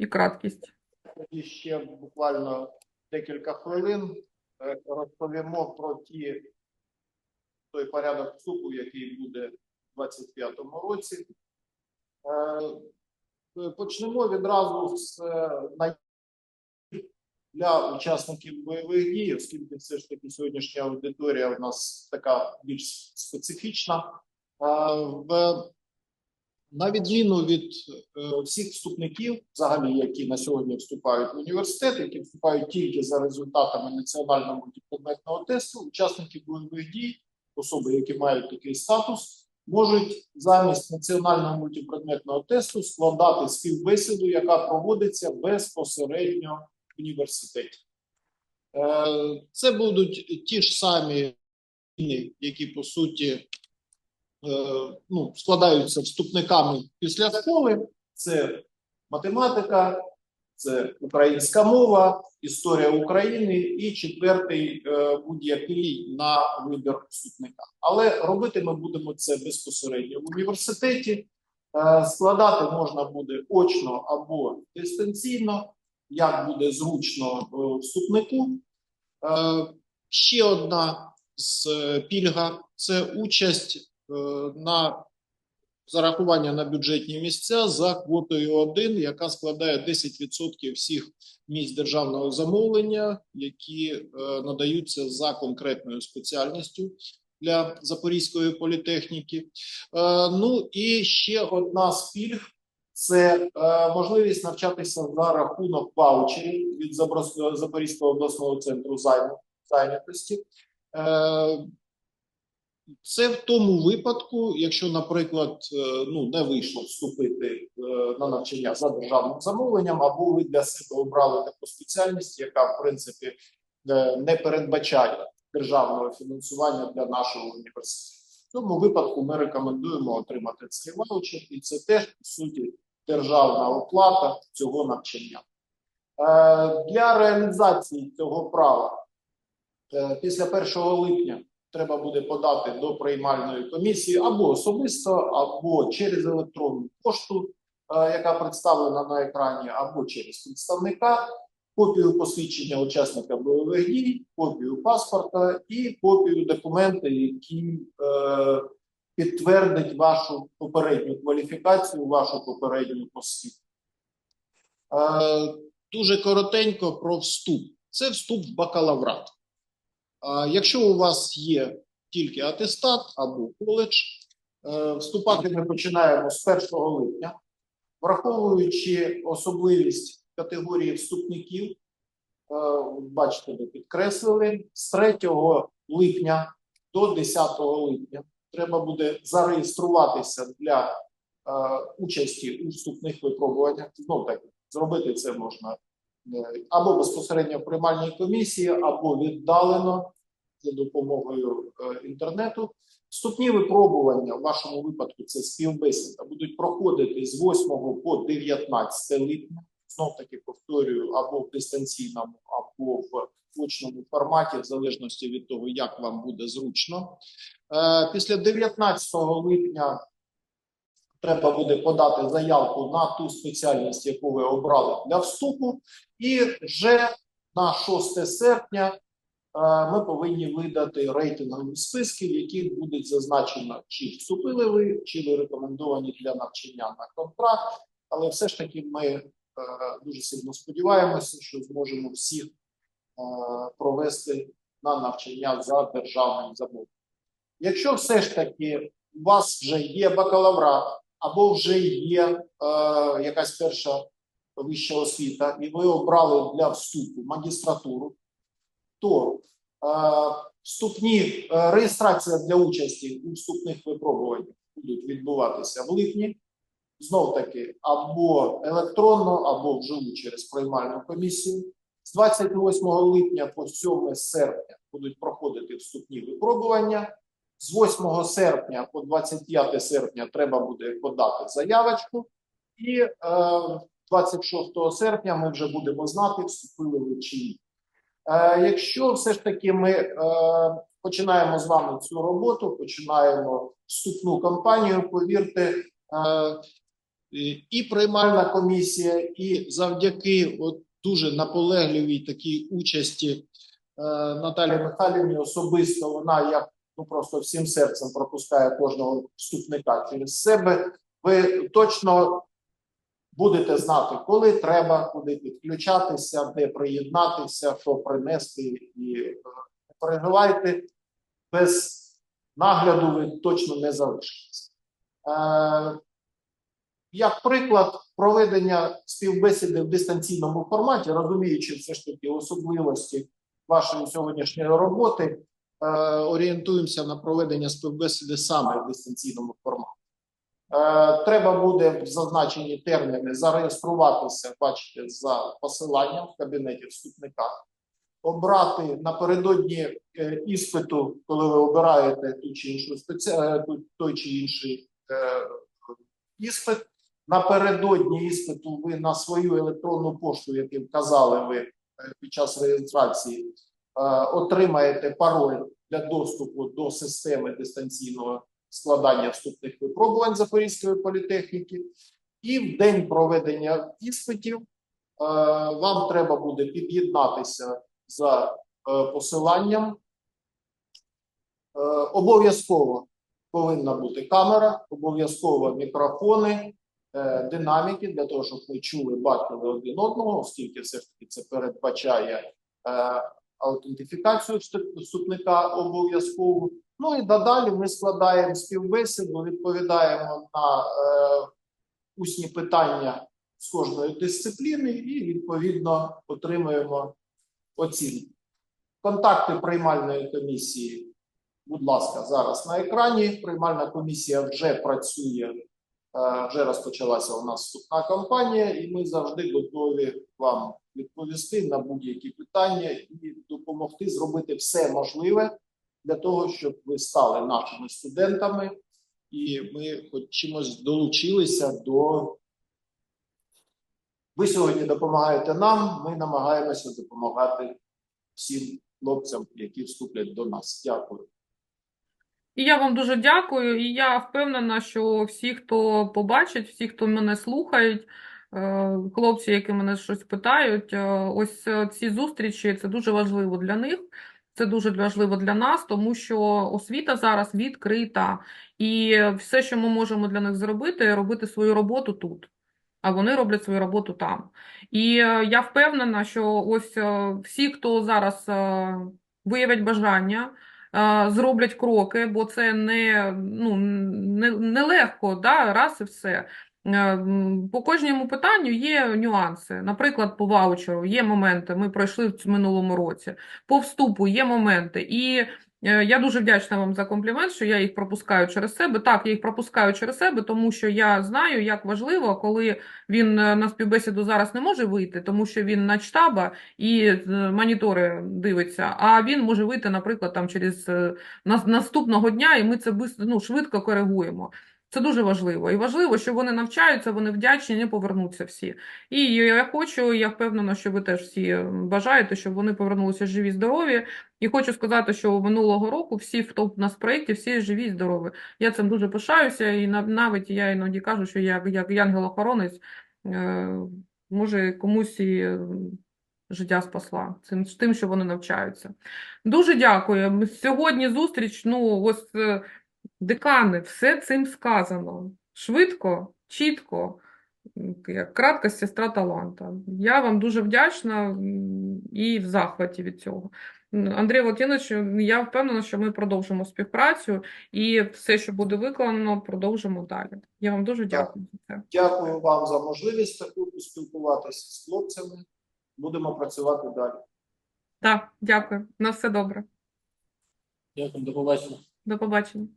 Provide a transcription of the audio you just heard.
і краткість. Ще буквально декілька хвилин е, розповімо про ті той порядок вступу, який буде у 25-му році. Е, Почнемо відразу з е, для учасників бойових дій, оскільки все ж таки сьогоднішня аудиторія у нас така більш специфічна. Е, В на відміну від е, всіх вступників, взагалі, які на сьогодні вступають в університет, які вступають тільки за результатами національного мультипредметного тесту, учасники бойових дій, особи, які мають такий статус, можуть замість національного мультипредметного тесту складати співбесіду, яка проводиться безпосередньо в університеті. Е, Це будуть ті ж самі, які по суті ну, складаються вступниками після школи. Це математика, це українська мова, історія України і четвертий е, будь-який на вибір вступника. Але робити ми будемо це безпосередньо в університеті. Е, Складати можна буде очно або дистанційно, як буде зручно е, вступнику. Е, Ще одна з е, пільга це участь е, на зарахування на бюджетні місця за квотою 1, яка складає 10% всіх місць державного замовлення, які е, надаються за конкретною спеціальністю для Запорізької політехніки. Е, Ну і ще одна з пільг це е, можливість навчатися за рахунок ваучерів від Запорізького обласного центру зайнятості. Це в тому випадку, якщо, наприклад, е, ну не вийшло вступити е, на навчання за державним замовленням, або ви для себе обрали таку спеціальність, яка в принципі е, не передбачає державного фінансування для нашого університету. В цьому випадку ми рекомендуємо отримати цей ваучер, і це теж по суті державна оплата цього навчання. Для реалізації цього права після 1 липня треба буде подати до приймальної комісії або особисто, або через електронну пошту, е, яка представлена на екрані, або через представника, копію посвідчення учасника бойових дій, копію паспорта і копію документа, які е, підтвердить вашу попередню кваліфікацію, вашу попередню освіту. Е, дуже коротенько про вступ. Це вступ в бакалаврат. Якщо у вас є тільки атестат або коледж, е, вступати ми починаємо з 1 липня, враховуючи особливість категорії вступників, е, бачите, ми підкреслили, з 3 липня до 10 липня треба буде зареєструватися для е, участі у вступних випробуваннях. Знов таки, зробити це можна або безпосередньо в приймальній комісії, або віддалено за допомогою е, інтернету. Вступні випробування в вашому випадку це співбесіда будуть проходити з 8 по 19 липня. Знов таки повторюю, або в дистанційному, або в очному форматі, в залежності від того, як вам буде зручно. Е, Після 19 липня треба буде подати заявку на ту спеціальність, яку ви обрали для вступу, і вже на 6 серпня е, ми повинні видати рейтингові списки, в яких буде зазначено, чи вступили ви, чи ви рекомендовані для навчання на контракт. Але все ж таки ми е, дуже сильно сподіваємося, що зможемо всіх е, провести на навчання за державним замовленням. Якщо все ж таки у вас вже є бакалаврат або вже є е, якась перша вища освіта, і ви обрали для вступу магістратуру, то е, вступні е, реєстрація для участі у вступних випробуваннях будуть відбуватися в липні. Знов таки, або електронно, або вживу через приймальну комісію. З 28 липня по 7 серпня будуть проходити вступні випробування. З 8 серпня по 25 серпня треба буде подати заявочку, і е, 26 серпня ми вже будемо знати, вступили ви чи ні. Е, якщо все ж таки ми е, починаємо з вами цю роботу, починаємо вступну кампанію, повірте, е, І- приймальна комісія, і завдяки от дуже наполегливій такій участі е, Наталі Михайлівні особисто вона як ну просто всім серцем пропускає кожного вступника через себе. Ви точно будете знати, коли треба, куди підключатися, де приєднатися, що принести, і е, не переживайте, без нагляду ви точно не залишитеся. Е, як приклад проведення співбесіди в дистанційному форматі, розуміючи все ж таки особливості вашої сьогоднішньої роботи, орієнтуємося на проведення співбесіди саме в дистанційному форматі. Е, Треба буде в зазначені терміни зареєструватися, бачите, за посиланням в кабінеті вступника, обрати напередодні е, іспиту, коли ви обираєте ту чи іншу спеці... е, той чи інший е, іспит. Напередодні іспиту ви на свою електронну пошту, яку вказали ви е, під час реєстрації, е, отримаєте пароль для доступу до системи дистанційного складання вступних випробувань Запорізької політехніки. І в день проведення іспитів е, вам треба буде під'єднатися за е, посиланням. Е, Обов'язково повинна бути камера, обов'язково мікрофони, е, динаміки для того, щоб ми чули, бачили один одного, оскільки все ж таки це передбачає е, аутентифікацію вступ- вступника обов'язково. Ну і додалі ми складаємо співбесіду, відповідаємо на е, усні питання з кожної дисципліни і відповідно отримуємо оцінку. Контакти приймальної комісії, будь ласка, зараз на екрані. Приймальна комісія вже працює, е, вже розпочалася у нас вступна кампанія, і ми завжди готові вам відповісти на будь-які питання і допомогти зробити все можливе для того, щоб ви стали нашими студентами, і ми хоч чимось долучилися до. Ви сьогодні допомагаєте нам, ми намагаємося допомагати всім хлопцям, які вступлять до нас. Дякую. І я вам дуже дякую. І я впевнена, що всі, хто побачить, всі, хто мене слухають, хлопці, які мене щось питають, е, ось е, ці зустрічі це дуже важливо для них. Це дуже важливо для нас, тому що освіта зараз відкрита, і все, що ми можемо для них зробити, робити свою роботу тут, а вони роблять свою роботу там. І е, я впевнена, що ось е, всі, хто зараз е, виявять бажання, е, зроблять кроки, бо це не, ну, не, не легко, да, раз і все. Е, По кожному питанню є нюанси. Наприклад, по ваучеру є моменти, ми пройшли в минулому році. По вступу є моменти. І е, я дуже вдячна вам за комплімент, що я їх пропускаю через себе. Так, я їх пропускаю через себе, тому що я знаю, як важливо, коли він е, на співбесіду зараз не може вийти, тому що він на штаба і монітори дивиться, а він може вийти, наприклад, там через наступного дня, і ми це ну, швидко коригуємо. Це дуже важливо. І важливо, що вони навчаються, вони вдячні, не повернуться всі. І я хочу, я впевнена, що ви теж всі бажаєте, щоб вони повернулися живі, здорові. І хочу сказати, що минулого року всі, хто в нас в проєкті, всі живі і здорові. Я цим дуже пишаюся, і нав- навіть я іноді кажу, що я як янгел-охоронець е, може комусь і життя спасла цим тим, що вони навчаються. Дуже дякую. Сьогодні зустріч. Ну, ось е, декани, все цим сказано. Швидко, чітко, як кратка сестра таланта. Я вам дуже вдячна і в захваті від цього. Андрій Володимирович, я впевнена, що ми продовжимо співпрацю і все, що буде виконано, продовжимо далі. Я вам дуже дякую за це. Дякую вам за можливість таку поспілкуватися з хлопцями. Будемо працювати далі. Так, дякую. На все добре. Дякую, до побачення. До побачення.